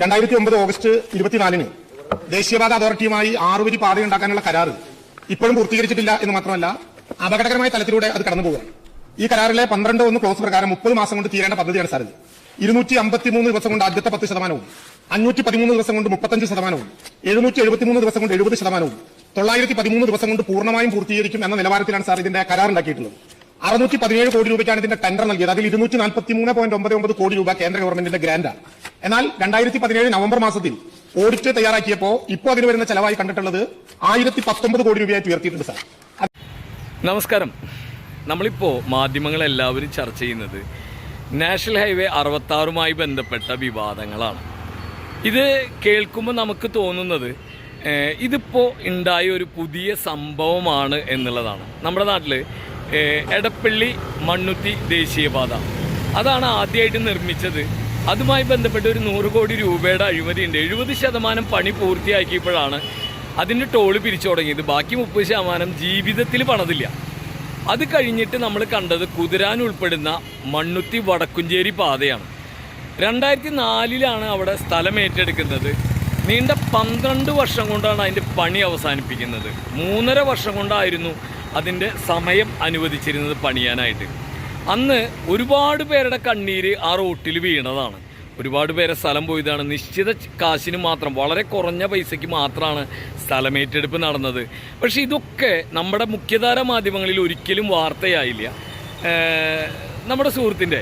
രണ്ടായിരത്തി ഒമ്പത് ഓഗസ്റ്റ് ഇരുപത്തിനാലിന് ദേശീയപാത അതോറിറ്റിയുമായി ആറുവരി പാതയുണ്ടാക്കാനുള്ള കരാറ് ഇപ്പോഴും പൂർത്തീകരിച്ചിട്ടില്ല എന്ന് മാത്രമല്ല അപകടകരമായ തലത്തിലൂടെ അത് കടന്നു പോകുക ഈ കരാറിലെ പന്ത്രണ്ട് ഒന്ന് ക്ലോസ് പ്രകാരം മുപ്പത് മാസം കൊണ്ട് തീരേണ്ട പദ്ധതിയാണ് സാർ ഇത് ഇരുന്നൂറ്റി അമ്പത്തിമൂന്ന് ദിവസം കൊണ്ട് ആദ്യത്തെ പത്ത് ശതമാനവും അഞ്ഞൂറ്റി പതിമൂന്ന് ദിവസം കൊണ്ട് മുപ്പത്തഞ്ച് ശതമാനവും എഴുന്നൂറ്റി എഴുപത്തിമൂന്ന് ദിവസം കൊണ്ട് എഴുപത് ശതമാനവും തൊള്ളായിരത്തി പതിമൂന്ന് ദിവസം കൊണ്ട് പൂർണമായും പൂർത്തീകരിക്കും എന്ന നിലവാരത്തിലാണ് സാർ ഇതിന്റെ കരാർ ഉണ്ടാക്കിയിട്ടുള്ളത്. അറുന്നൂറ്റി പതിനേഴ് കോടി രൂപയ്ക്കാണ് ഇതിന്റെ ടെൻഡർ നൽകിയത്. അതിൽ ഇരുന്നൂറ്റി നാൽപ്പത്തി മൂന്ന് പോയിന്റ് ഒമ്പത് ഒമ്പത് കോടി രൂപ കേന്ദ്ര ഗവൺമെന്റിന്റെ ഗ്രാന്റാണ് എന്നാൽ രണ്ടായിരത്തി പതിനേഴ് നവംബർ മാസത്തിൽ ഓഡിറ്റ് തയ്യാറാക്കിയപ്പോൾ ഇപ്പോൾ അതിന് വരുന്ന ചെലവായി കണ്ടിട്ടുള്ളത് ആയിരത്തി പത്തൊമ്പത് കോടി രൂപയായിട്ട് ഉയർത്തിയിട്ടുണ്ട് സാർ. നമസ്കാരം. നമ്മളിപ്പോ മാധ്യമങ്ങളെല്ലാവരും ചർച്ച ചെയ്യുന്നത് നാഷണൽ ഹൈവേ അറുപത്താറുമായി ബന്ധപ്പെട്ട വിവാദങ്ങളാണ്. ഇത് കേൾക്കുമ്പോൾ നമുക്ക് തോന്നുന്നത് ഇതിപ്പോൾ ഉണ്ടായ ഒരു പുതിയ സംഭവമാണ് എന്നുള്ളതാണ്. നമ്മുടെ നാട്ടിൽ എടപ്പള്ളി മണ്ണുത്തി ദേശീയപാത. അതാണ് ആദ്യമായിട്ട് നിർമ്മിച്ചത്. അതുമായി ബന്ധപ്പെട്ട് ഒരു നൂറ് കോടി രൂപയുടെ അഴിമതിയുണ്ട്. എഴുപത് ശതമാനം പണി പൂർത്തിയാക്കിയപ്പോഴാണ് അതിന്റെ ടോൾ പിരിച്ചു തുടങ്ങിയത്. ബാക്കി മുപ്പത് ശതമാനം ജീവിതത്തിൽ പണതില്ല. അത് കഴിഞ്ഞിട്ട് നമ്മൾ കണ്ടത് കുതിരാൻ ഉൾപ്പെടുന്ന മണ്ണുത്തി വടക്കുഞ്ചേരി പാതയാണ്. രണ്ടായിരത്തി നാലിലാണ് അവിടെ സ്ഥലം ഏറ്റെടുക്കുന്നത്. നീണ്ട പന്ത്രണ്ട് വർഷം കൊണ്ടാണ് അതിന്റെ പണി അവസാനിപ്പിക്കുന്നത്. മൂന്നര വർഷം കൊണ്ടായിരുന്നു അതിന്റെ സമയം അനുവദിച്ചിരുന്നത് പണിയാനായിട്ട്. അന്ന് ഒരുപാട് പേരുടെ കണ്ണീര് ആ റോട്ടിൽ വീണതാണ്. ഒരുപാട് പേരെ സ്ഥലം പോയതാണ്. നിശ്ചിത കാശിന് മാത്രം വളരെ കുറഞ്ഞ പൈസയ്ക്ക് മാത്രമാണ് സ്ഥലമേറ്റെടുപ്പ് നടന്നത്. പക്ഷേ ഇതൊക്കെ നമ്മുടെ മുഖ്യധാര മാധ്യമങ്ങളിൽ ഒരിക്കലും വാർത്തയായില്ല. നമ്മുടെ സുഹൃത്തിന്റെ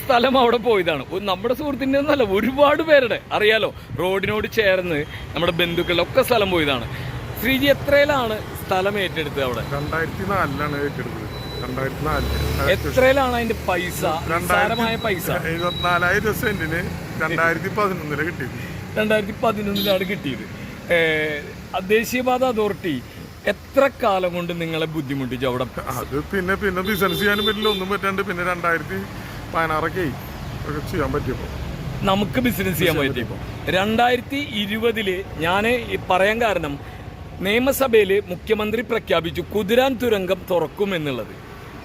സ്ഥലം അവിടെ പോയതാണ്. നമ്മുടെ സുഹൃത്തിന്റെ എന്നല്ല ഒരുപാട് പേരുടെ അറിയാലോ റോഡിനോട് ചേർന്ന് നമ്മുടെ ബന്ധുക്കളിലൊക്കെ സ്ഥലം പോയതാണ്. ശ്രീജി എത്രയിലാണ് സ്ഥലം ഏറ്റെടുത്തത് അവിടെ? രണ്ടായിരത്തി നാലിലാണ് ഏറ്റെടുത്തത്. രണ്ടായിരത്തി നാലിൽ എത്രയിലാണ് അതിന്റെ പൈസ? നിസ്സാരമായ പൈസ? എഴുപത്തിനാലായിരം സെന്റിന് രണ്ടായിരത്തി പതിനൊന്നിൽ കിട്ടിയത്. രണ്ടായിരത്തി പതിനൊന്നിലാണ് കിട്ടിയത് ദേശീയപാത അതോറിറ്റി എത്ര കാലം കൊണ്ട് നിങ്ങളെ ബുദ്ധിമുട്ടിച്ചു അവിടെ? അത് പിന്നെ പിന്നെ ബിസിനസ് ചെയ്യാനും പറ്റില്ല ഒന്നും പറ്റാണ്ട് പിന്നെ രണ്ടായിരത്തി പതിനാറൊക്കെ ചെയ്യാൻ പറ്റിയപ്പോ. നമുക്ക് ബിസിനസ് ചെയ്യാൻ പറ്റിയപ്പോൾ രണ്ടായിരത്തി ഇരുപതിൽ ഞാൻ പറയാൻ കാരണം നിയമസഭയിൽ മുഖ്യമന്ത്രി പ്രഖ്യാപിച്ചു കുതിരാൻ തുരങ്കം തുറക്കും എന്നുള്ളത്.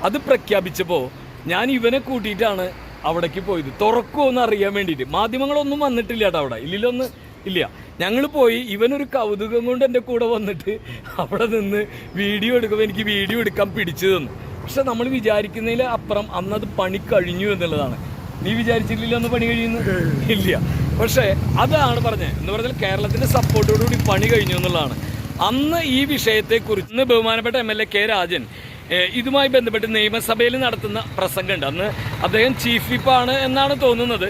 അത് പ്രഖ്യാപിച്ചപ്പോൾ ഞാൻ ഇവനെ കൂട്ടിയിട്ടാണ് അവിടേക്ക് പോയത്. തുറക്കുമോ എന്ന് അറിയാൻ വേണ്ടിയിട്ട്. മാധ്യമങ്ങളൊന്നും വന്നിട്ടില്ല കേട്ടോ അവിടെ. ഇല്ലില്ലൊന്ന് ഇല്ല. ഞങ്ങൾ പോയി ഇവനൊരു കൗതുകം കൊണ്ട് എന്റെ കൂടെ വന്നിട്ട് അവിടെ നിന്ന് വീഡിയോ എടുക്കുമ്പോൾ എനിക്ക് വീഡിയോ എടുക്കാൻ പിടിച്ചു തന്നു. പക്ഷെ നമ്മൾ വിചാരിക്കുന്നതിൽ അപ്പുറം അന്നത് പണി കഴിഞ്ഞു എന്നുള്ളതാണ്. നീ വിചാരിച്ചിട്ടില്ല ഒന്ന് പണി കഴിയുന്നു ഇല്ല. പക്ഷേ അതാണ് പറഞ്ഞത്. എന്ന് പറഞ്ഞാൽ കേരളത്തിന്റെ സപ്പോർട്ടോടുകൂടി പണി കഴിഞ്ഞു എന്നുള്ളതാണ്. അന്ന് ഈ വിഷയത്തെക്കുറിച്ച് ഇന്ന് ബഹുമാനപ്പെട്ട M L A K Rajan ഇതുമായി ബന്ധപ്പെട്ട് നിയമസഭയിൽ നടത്തുന്ന പ്രസംഗം ഉണ്ട് അന്ന് അദ്ദേഹം ചീഫ് വിപ്പാണ് എന്നാണ് തോന്നുന്നത്.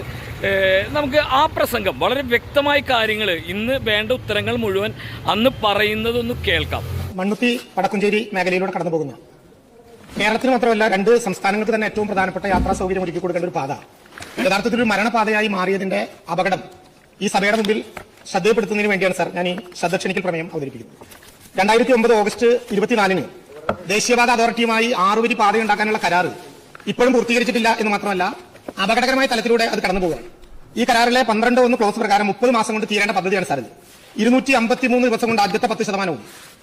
നമുക്ക് ആ പ്രസംഗം വളരെ വ്യക്തമായ കാര്യങ്ങൾ ഇന്ന് വേണ്ട ഉത്തരങ്ങൾ മുഴുവൻ അന്ന് പറയുന്നതൊന്ന് കേൾക്കാം. മണ്ണുത്തി വടക്കുംചേരി മേഖലയിലൂടെ കടന്നു പോകുന്ന. കേരളത്തിന് മാത്രമല്ല രണ്ട് സംസ്ഥാനങ്ങൾക്ക് തന്നെ ഏറ്റവും പ്രധാനപ്പെട്ട യാത്രാ സൗകര്യം ഒരുക്കി കൊടുക്കേണ്ട ഒരു പാത. യഥാർത്ഥത്തിൽ ഒരു മരണപാതയായി മാറിയതിന്റെ അപകടം ഈ സഭയുടെ മുമ്പിൽ ശ്രദ്ധയപ്പെടുത്തുന്നതിന് വേണ്ടിയാണ് സാർ ഞാൻ ഈ ശ്രദ്ധ ക്ഷണിക്കൽ പ്രമേയം അവതരിപ്പിക്കുന്നത്. രണ്ടായിരത്തി ഒമ്പത് ഓഗസ്റ്റ് ഇരുപത്തിനാലിന് ദേശീയപാത അതോറിറ്റിയുമായി ആറുവരി പാതയുണ്ടാക്കാനുള്ള കരാർ ഇപ്പോഴും പൂർത്തീകരിച്ചിട്ടില്ല എന്ന് മാത്രമല്ല അപകടകരമായ തലത്തിലൂടെ അത് കടന്നു പോകുകയാണ് ഈ കരാറിലെ പന്ത്രണ്ട് ഒന്ന് ക്ലോസ് പ്രകാരം മുപ്പത് മാസം കൊണ്ട് തീരേണ്ട പദ്ധതിയാണ് സാർ ഇത്. ഇരുന്നൂറ്റി അമ്പത്തിമൂന്ന് ദിവസം കൊണ്ട് ആദ്യത്തെ പത്ത് ശതമാനവും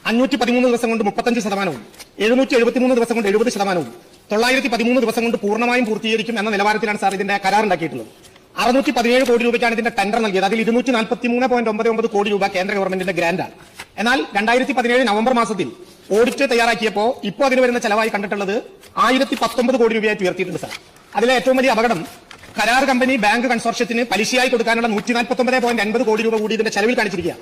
അഞ്ഞൂറ്റി പതിമൂന്ന് ദിവസം കൊണ്ട് മുപ്പത്തഞ്ച് ശതമാനവും എഴുന്നൂറ്റി എഴുപത്തിമൂന്ന് ദിവസം കൊണ്ട് എഴുപത് ശതമാനവും തൊള്ളായിരത്തി പതിമൂന്ന് ദിവസം കൊണ്ട് പൂർണമായും പൂർത്തീകരിക്കും എന്ന നിലവാരത്തിലാണ് സാർ ഇതിന്റെ കരാർ ഉണ്ടാക്കിയിട്ടുള്ളത്. അറുന്നൂറ്റി പതിനേഴ് കോടി രൂപയ്ക്കാണ് ഇതിന്റെ ടെൻഡർ നൽകിയത്. അതിൽ ഇരുന്നൂറ്റി നാൽപ്പത്തി മൂന്ന് പോയിന്റ് ഒമ്പത് ഒമ്പത് കോടി രൂപ കേന്ദ്ര ഗവൺമെന്റിന്റെ ഗ്രാന്റാണ് എന്നാൽ രണ്ടായിരത്തി പതിനേഴ് നവംബർ മാസത്തിൽ ഓഡിറ്റ് തയ്യാറാക്കിയപ്പോൾ ഇപ്പോൾ അതിന് വരുന്ന ചെലവായി കണ്ടിട്ടുള്ളത് ആയിരത്തി പത്തൊമ്പത് കോടി രൂപയായിട്ട് ഉയർത്തിയിട്ടുണ്ട് സാർ. അതിലെ ഏറ്റവും വലിയ അപകടം കരാർ കമ്പനി ബാങ്ക് കൺസോർഷ്യത്തിന് പലിശയായി കൊടുക്കാനുള്ള നൂറ്റി നാൽപ്പത്തൊമ്പത് പോയിന്റ് അൻപത് കോടി രൂപ കൂടി ഇതിന്റെ ചെലവിൽ കാണിച്ചിരിക്കുക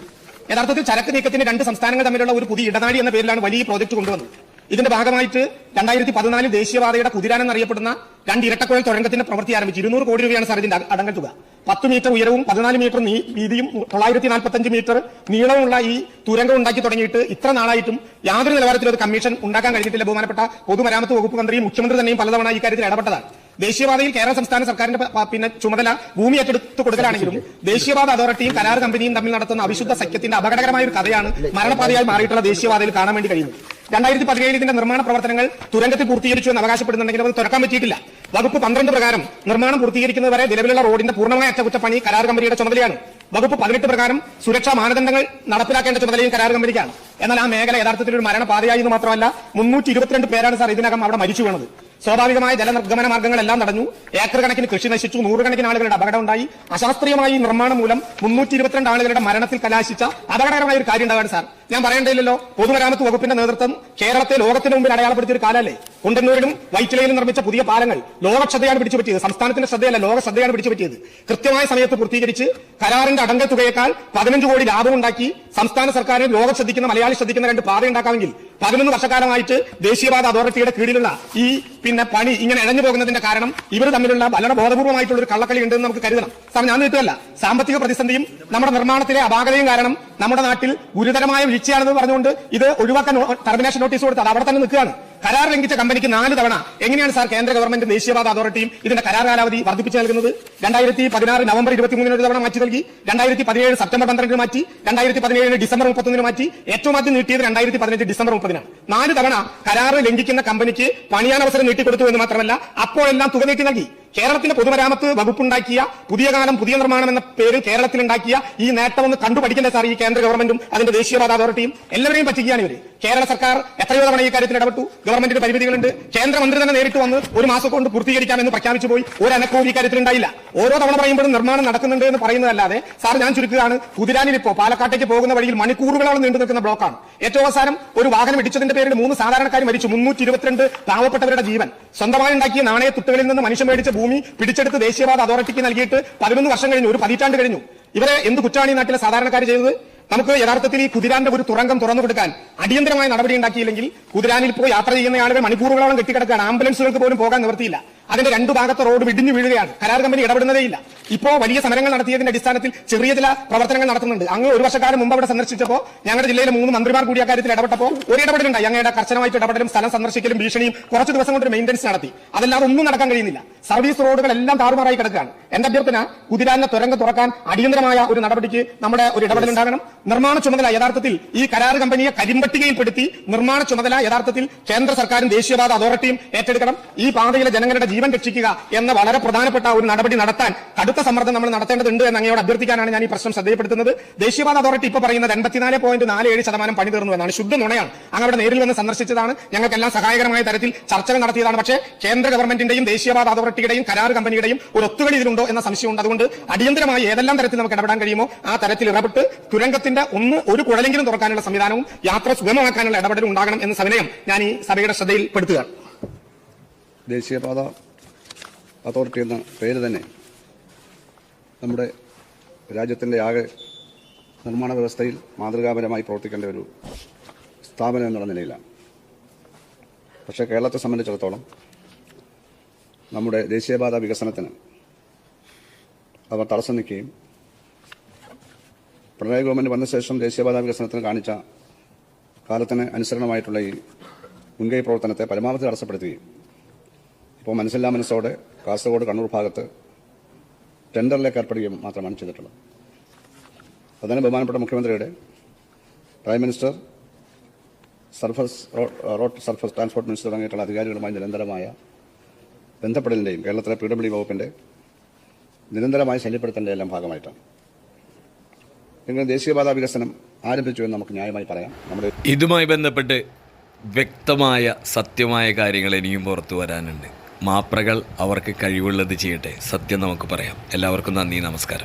യഥാർത്ഥത്തിൽ ചരക്ക് നീക്കത്തിന് രണ്ട് സംസ്ഥാനങ്ങൾ തമ്മിലുള്ള ഒരു പുതിയ ഇടനാഴി എന്ന പേരിലാണ് വലിയ പ്രോജക്ട് കൊണ്ടുവന്നത്. ഇതിന്റെ ഭാഗമായിട്ട് രണ്ടായിരത്തി പതിനാലിൽ ദേശീയപാതയുടെ കുതിരാൻ എന്നറിയപ്പെടുന്ന രണ്ട് ഇരട്ടക്കുഴൽ തുരങ്കത്തിന്റെ പ്രവൃത്തി ആരംഭിച്ചു. ഇരുന്നൂറ് കോടി രൂപയാണ് സാർ ഇതിന്റെ അടങ്ങൽ തുക. പത്ത് മീറ്റർ ഉയരവും പതിനാല് മീറ്റർ വീതിയും തൊള്ളായിരത്തി നാൽപ്പത്തഞ്ച് മീറ്റർ നീളമുള്ള ഈ തുരങ്കം ഉണ്ടാക്കി തുടങ്ങിയിട്ട് ഇത്ര നാളായിട്ടും യാതൊരു നിലവാരത്തിലും ഒരു കമ്മീഷൻ ഉണ്ടാക്കാൻ കഴിഞ്ഞിട്ടില്ല. ബഹുമാനപ്പെട്ട പൊതുമരാമത്ത് വകുപ്പ് മന്ത്രിയും മുഖ്യമന്ത്രി തന്നെയും പലതവണ ഈ കാര്യത്തിൽ ഇടപെട്ടതാണ്. ദേശീയപാതയിൽ കേരള സംസ്ഥാന സർക്കാരിന്റെ പിന്നെ ചുമതല ഭൂമി ഏറ്റെടുത്ത് കൊടുക്കലാണെങ്കിലും ദേശീയപാത അതോറിറ്റിയും കരാർ കമ്പനിയും തമ്മിൽ നടത്തുന്ന അവിശുദ്ധ സഖ്യത്തിന്റെ അപകടകരമായ ഒരു കഥയാണ് മരണപാതയായി മാറിയിട്ടുള്ള ദേശീയപാതയിൽ കാണാൻ വേണ്ടി കഴിയുന്നത്. രണ്ടായിരത്തി പതിനേഴിൽ ഇതിന്റെ നിർമ്മാണ പ്രവർത്തനങ്ങൾ തുരങ്കത്തിൽ പൂർത്തീകരിച്ചു എന്ന് അവകാശപ്പെടുന്നുണ്ടെങ്കിലും അത് തുറക്കാൻ പറ്റിയിട്ടില്ല. വകുപ്പ് പന്ത്രണ്ട് പ്രകാരം നിർമ്മാണം പൂർത്തീകരിക്കുന്നതുവരെ നിലവിലുള്ള റോഡിന്റെ പൂർണമായ അറ്റകുറ്റപ്പണി കരാർ കമ്പനിയുടെ ചുമതലയാണ്. വകുപ്പ് പതിനെട്ട് പ്രകാരം സുരക്ഷാ മാനദണ്ഡങ്ങൾ നടപ്പിലാക്കേണ്ട ചുമതലയും കരാർ കമ്പനിക്കാണ്. എന്നാൽ ആ മേഖല യഥാർത്ഥത്തിൽ ഒരു മരണപാതയായി എന്ന് മാത്രമല്ല മുന്നൂറ്റി ഇരുപത്തിരണ്ട് പേരാണ് സാർ ഇതിനകം അവിടെ മരിച്ചു വീണത്. സ്വാഭാവികമായ ജലനിർഗമന മാർഗങ്ങളെല്ലാം തടഞ്ഞു. ഏക്കർ കണക്കിന് കൃഷി നശിച്ചു. നൂറുകണക്കിന് ആളുകളുടെ അപകടം ഉണ്ടായി. അശാസ്ത്രീയമായി നിർമ്മാണം മൂലം മുന്നൂറ്റി ഇരുപത്തിരണ്ട് ആളുകളുടെ മരണത്തിൽ കലാശിച്ച അപകടകരമായ ഒരു കാര്യം ഉണ്ടാവാണ് സാർ. ഞാൻ പറയേണ്ടതില്ലല്ലോ. പൊതുമരാമത്ത് വകുപ്പിന്റെ നേതൃത്വം കേരളത്തെ ലോകത്തിന് മുമ്പിൽ അടയാളപ്പെടുത്തിയ ഒരു കാലല്ലേ? കുണ്ടന്നൂരിലും വൈറ്റിലയിലും നിർമ്മിച്ച പുതിയ പാലങ്ങൾ ലോക ശ്രദ്ധയാണ് പിടിച്ചു സംസ്ഥാനത്തിന്റെ ശ്രദ്ധയല്ല ലോക ശ്രദ്ധയാണ് പിടിച്ചു കൃത്യമായ സമയത്ത് പൂർത്തീകരിച്ച് കരാറിന്റെ അടങ്ക തുകയേക്കാൾ പതിനഞ്ച് കോടി ലാഭം ഉണ്ടാക്കി സംസ്ഥാന സർക്കാരിന് ലോകം ശ്രദ്ധിക്കുന്ന മലയാളി ശ്രദ്ധിക്കുന്ന രണ്ട് പാത ഉണ്ടാക്കാമെങ്കിൽ പതിനൊന്ന് വർഷക്കാലമായിട്ട് ദേശീയപാത അതോറിറ്റിയുടെ കീഴിലുള്ള ഈ പിന്നെ പണി ഇങ്ങനെ ഇഴഞ്ഞു പോകുന്നതിന്റെ കാരണം ഇവർ തമ്മിലുള്ള വളരെ ബോധപൂർവമായിട്ടുള്ള ഒരു കള്ളക്കളി ഉണ്ടെന്ന് നമുക്ക് കരുതണം. സാർ ഞാൻ കിട്ടുമല്ല സാമ്പത്തിക പ്രതിസന്ധിയും നമ്മുടെ നിർമ്മാണത്തിലെ അപാകതയും കാരണം നമ്മുടെ നാട്ടിൽ ഗുരുതരമായ വീഴ്ചയാണെന്ന് പറഞ്ഞുകൊണ്ട് ഇത് ഒഴിവാക്കാൻ ടെർമിനേഷൻ നോട്ടീസ് കൊടുത്താൽ അവിടെ തന്നെ നിൽക്കുകയാണ്. കരാർ ലംഘിച്ച കമ്പനിക്ക് നാല് തവണ എങ്ങനെയാണ് സാർ കേന്ദ്ര ഗവൺമെന്റ് ദേശീയപാത അതോറിറ്റിയും ഇതിന്റെ കരാർ കാലാവധി വർദ്ധിപ്പിച്ചു നൽകുന്നത്? രണ്ടായിരത്തി പതിനാറ് നവംബർ ഇരുപത്തിമൂന്നിന് ഒരു തവണ മാറ്റി നൽകി. രണ്ടായിരത്തി പതിനേഴ് സെപ്റ്റംബർ പന്ത്രണ്ടിന് മാറ്റി. രണ്ടായിരത്തി പതിനേഴ് ഡിസംബർ മുപ്പത്തൊന്നിന് മാറ്റി. ഏറ്റവും ആദ്യം നീട്ടിയത് രണ്ടായിരത്തി പതിനഞ്ച് ഡിസംബർ മുപ്പതിനാണ്. നാല് തവണ കരാർ ലംഘിക്കുന്ന കമ്പനിക്ക് പണിയാൻ അവസരം നീട്ടിക്കൊടുത്തു എന്ന് മാത്രമല്ല അപ്പോഴെല്ലാം തുക നീട്ടി നൽകി. കേരളത്തിന്റെ പൊതുമരാമത്ത് വകുപ്പുണ്ടാക്കിയ പുതിയ കാലം പുതിയ നിർമ്മാണം എന്ന പേരിൽ കേരളത്തിൽ ഉണ്ടാക്കിയ ഈ നേട്ടം ഒന്ന് കണ്ടുപഠിക്കണ്ടേ സാർ ഈ കേന്ദ്ര ഗവൺമെന്റും അതിന്റെ ദേശീയപാത അതോറിറ്റിയും എല്ലാവരെയും പറ്റിക്കുകയാണ് ഇവർ. കേരള സർക്കാർ എത്രയോ തവണ ഈ കാര്യത്തിൽ ഇടപെട്ടു. ഗവൺമെന്റിന്റെ പരിമിതികളുണ്ട്. കേന്ദ്രമന്ത്രി തന്നെ നേരിട്ട് വന്ന് ഒരു മാസം കൊണ്ട് പൂർത്തീകരിക്കാമെന്ന് പ്രഖ്യാപിച്ചു പോയി. ഒരു അനക്കവും ഈ കാര്യത്തിൽ ഉണ്ടായില്ല. ഓരോ തവണ പറയുമ്പോഴും നിർമ്മാണം നടക്കുന്നുണ്ട് എന്ന് പറയുന്നതല്ലാതെ സാർ ഞാൻ ചുരുക്കുകയാണ് കുതിരാനിൽ ഇപ്പോൾ പാലക്കാട്ടേക്ക് പോകുന്ന വഴിയിൽ മണിക്കൂറുകളോളം നീണ്ടു നിൽക്കുന്ന ബ്ലോക്കാണ്. ഏറ്റവും അവസാനം ഒരു വാഹനം ഇടിച്ചതിന്റെ പേരിൽ മൂന്ന് സാധാരണക്കാർ മരിച്ചു. മുന്നൂറ്റി ഇരുപത്തിരണ്ട് പാവപ്പെട്ടവരുടെ ജീവൻ. സ്വന്തമായി ഉണ്ടാക്കിയ നാണയ തുട്ടുകളിൽ നിന്ന് മനുഷ്യൻ മേടിച്ച ഭൂമി പിടിച്ചെടുത്ത് ദേശീയപാത അതോറിറ്റിക്ക് നൽകിയിട്ട് പതിനൊന്ന് വർഷം കഴിഞ്ഞു ഒരു പതിറ്റാണ്ട് കഴിഞ്ഞു. ഇവരെ എന്ത് കുറ്റാണ് ഈ നാട്ടിലെ സാധാരണക്കാർ ചെയ്തത്? നമുക്ക് യഥാർത്ഥത്തിൽ ഈ കുതിരാന്റെ ഒരു തുറങ്കം തുറന്നു കൊടുക്കാൻ അടിയന്തരമായ നടപടി ഉണ്ടാക്കിയില്ലെങ്കിൽ കുതിരാനിൽ പോയി യാത്ര ചെയ്യുന്ന ആളുകൾ മണിക്കൂറുകളോളം കെട്ടിക്കിടക്കുകയാണ്. ആംബുലൻസുകൾക്ക് പോലും പോകാൻ നിവർത്തിയില്ല അതിന്റെ രണ്ടു ഭാഗത്തെ റോഡ് ഇടിഞ്ഞു വീഴുകയാണ്. കരാർ കമ്പനി ഇടപെടുന്നതേയില്ല. ഇപ്പോ വലിയ സമരങ്ങൾ നടത്തിയതിന്റെ അടിസ്ഥാനത്തിൽ ചെറിയ ചില പ്രവർത്തനങ്ങൾ നടത്തുന്നുണ്ട്. അങ്ങ് ഒരു വർഷക്കാലം മുമ്പ് അവിടെ സന്ദർശിച്ചപ്പോൾ ഞങ്ങളുടെ ജില്ലയിലെ മൂന്ന് മന്ത്രിമാർ കൂടി അക്കാര്യത്തിൽ ഇടപെട്ടപ്പോൾ ഒരു ഇടപെടലുണ്ടായി. അങ്ങയുടെ കർശനമായിട്ട് ഇടപെടലും സ്ഥലം സന്ദർശിക്കലും ഭീഷണിയും കുറച്ച് ദിവസം കൊണ്ട് മെയിന്റനൻസ് നടത്തി. അതല്ലാതെ ഒന്നും നടക്കാൻ കഴിയുന്നില്ല. സർവീസ് റോഡുകൾ എല്ലാം താറുമാറായി കിടക്കുകയാണ്. എന്റെ അഭ്യർത്ഥന കുതിരാനെ തുരങ്കം തുറക്കാൻ അടിയന്തരമായ ഒരു നടപടിക്ക് നമ്മുടെ ഒരു ഇടപെടൽ ഉണ്ടാകണം. നിർമ്മാണ ചുമതല യഥാർത്ഥത്തിൽ ഈ കരാർ കമ്പനിയെ കരിമ്പട്ടികയിൽപ്പെടുത്തി നിർമ്മാണ ചുമതല യഥാർത്ഥത്തിൽ കേന്ദ്ര സർക്കാരും ദേശീയപാത അതോറിറ്റിയും ഏറ്റെടുക്കണം. ഈ പാതയിലെ ജനങ്ങളുടെ ജീവൻ രക്ഷിക്കുക എന്ന വളരെ പ്രധാനപ്പെട്ട ഒരു നടപടി നടത്താൻ കടുത്ത സമ്മർദ്ദം നമ്മൾ നടത്തേണ്ടതുണ്ട് എന്ന് അങ്ങയോട് അഭ്യർത്ഥിക്കാനാണ് ഞാൻ ഈ പ്രശ്നം ശ്രദ്ധയപ്പെടുത്തുന്നത് ദേശീയപാത അതോറിറ്റി ഇപ്പോൾ പറയുന്നത് എൺപത്തിനാല് പോയിന്റ് നാല് ഏഴ് ശതമാനം പണി തീർന്നു എന്നാണ്. ശുദ്ധ നുണയാണ്. അങ്ങ് നേരിൽ വന്ന് സന്ദർശിച്ചതാണ്. ഞങ്ങൾക്കെല്ലാം സഹായകരമായ തരത്തിൽ ചർച്ചകൾ നടത്തിയതാണ്. പക്ഷേ കേന്ദ്ര ഗവൺമെന്റിന്റെയും ദേശീയപാത അതോറിറ്റിയുടെയും കരാർ കമ്പനിയുടെയും ഒരു ഒത്തുകളി ഇതിലുണ്ടോ എന്ന സംശയമുണ്ട്. അതുകൊണ്ട് അടിയന്തരമായി ഏതെല്ലാം തരത്തിൽ നമുക്ക് ഇടപെടാൻ കഴിയുമോ ആ തരത്തിൽ ഇടപെട്ട് തുരങ്കത്തിന്റെ ഒന്ന് ഒരു കുഴലെങ്കിലും തുറക്കാനുള്ള സംവിധാനവും യാത്ര സുഗമമാക്കാനുള്ള ഇടപെടലും ഉണ്ടാകണം എന്ന സമയം ഞാൻ ഈ സഭയുടെ ശ്രദ്ധയിൽപ്പെടുത്തുകയാണ്. ദേശീയപാത അതോറിറ്റി എന്ന പേര് തന്നെ നമ്മുടെ രാജ്യത്തിന്റെ ആകെ നിർമ്മാണ വ്യവസ്ഥയിൽ മാതൃകാപരമായി പ്രവർത്തിക്കേണ്ട ഒരു സ്ഥാപനം എന്നുള്ള നിലയിലാണ്. പക്ഷേ കേരളത്തെ സംബന്ധിച്ചിടത്തോളം നമ്മുടെ ദേശീയപാത വികസനത്തിന് അവർ തടസ്സം നിൽക്കുകയും പിണറായി ഗവൺമെന്റ് വന്ന ശേഷം ദേശീയപാത വികസനത്തിന് കാണിച്ച കാലത്തിന് അനുസരണമായിട്ടുള്ള ഈ മുൻകൈ പ്രവർത്തനത്തെ പരമാവധി തടസ്സപ്പെടുത്തുകയും ഇപ്പോൾ മനസ്സില്ലാ മനസ്സോടെ കാസർഗോഡ് കണ്ണൂർ ഭാഗത്ത് ടെൻഡറിലേക്ക് ഏർപ്പെടുകയും മാത്രമാണ് ചെയ്തിട്ടുള്ളത്. അതിന് ബഹുമാനപ്പെട്ട മുഖ്യമന്ത്രിയുടെ prime minister surface road surface transport minister തുടങ്ങിയിട്ടുള്ള അധികാരികളുമായി നിരന്തരമായ ബന്ധപ്പെടലിന്റെയും കേരളത്തിലെ പി ഡബ്ല്യു വകുപ്പിന്റെ നിരന്തരമായ ശല്യപ്പെടുത്തലിന്റെ എല്ലാം ഭാഗമായിട്ടാണ്. എങ്കിലും ദേശീയപാത വികസനം ആരംഭിച്ചു എന്ന് നമുക്ക് ന്യായമായി പറയാം. നമ്മുടെ ഇതുമായി ബന്ധപ്പെട്ട് വ്യക്തമായ സത്യമായ കാര്യങ്ങൾ ഇനിയും പുറത്തു വരാനുണ്ട്. മാപ്രകൾ അവർക്ക് കഴിവുള്ളത് ചെയ്യട്ടെ. സത്യം നമുക്ക് പറയാം. എല്ലാവർക്കും നന്ദി നമസ്കാരം.